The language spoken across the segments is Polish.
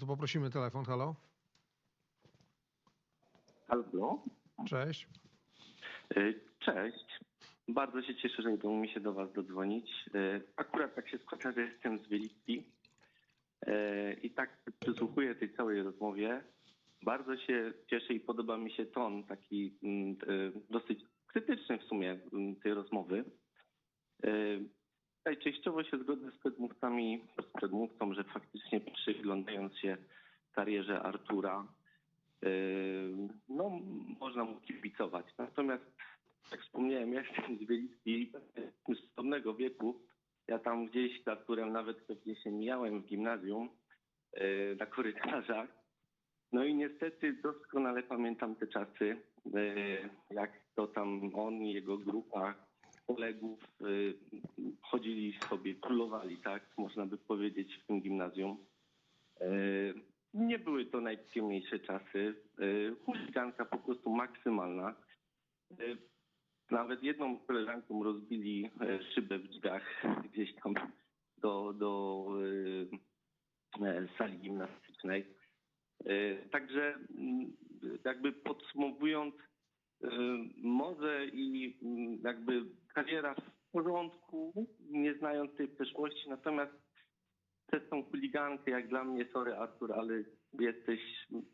to poprosimy telefon. Halo? Halo? Cześć. Y, Cześć. Bardzo się cieszę, że udało mi się do Was dodzwonić. Y, Akurat tak się składa, że jestem z Wieliczki Y, i tak przysłuchuję tej całej rozmowie. Bardzo się cieszę i podoba mi się ton taki mm, dosyć krytyczny w sumie mm, tej rozmowy. Częściowo się zgodzę z przedmówcami, z przedmówcą, że faktycznie przyglądając się karierze Artura, Yy, no, można mu kibicować. Natomiast, jak wspomniałem, ja jestem z Wieliczki, z podobnego wieku. Ja tam gdzieś z Arturem nawet pewnie się mijałem w gimnazjum yy, na korytarzach. No i niestety doskonale pamiętam te czasy, yy, jak to tam on i jego grupa kolegów yy, chodzili sobie, królowali, tak można by powiedzieć, w tym gimnazjum. Yy, nie były to najprzyjemniejsze czasy. Yy, Chuliganka po prostu maksymalna. Nawet jedną koleżanką rozbili szybę w drzwiach gdzieś tam do, do e, sali gimnastycznej. Także mm, jakby podsumowując, yy, może i mm, jakby kariera w porządku, nie znając tej przeszłości, natomiast przez tą chuligankę, jak dla mnie, sorry Artur, ale jesteś,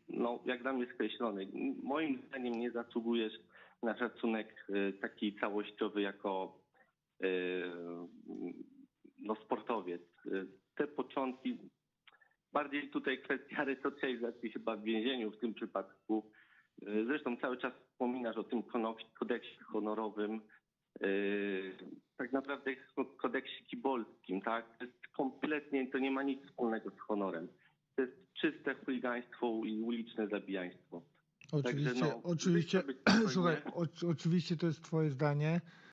no jak dla mnie skreślony. Moim zdaniem nie zasługujesz na szacunek e, taki całościowy jako e, no, sportowiec. Te początki, bardziej tutaj kwestia resocjalizacji chyba w więzieniu w tym przypadku. Kodeksie honorowym. Yy, tak naprawdę kodeksie kibolskim, tak? To jest kompletnie, to nie ma nic wspólnego z honorem. To jest czyste chuligaństwo i uliczne zabijaństwo. Oczywiście, no, oczywiście, słuchaj, o, oczywiście to jest twoje zdanie.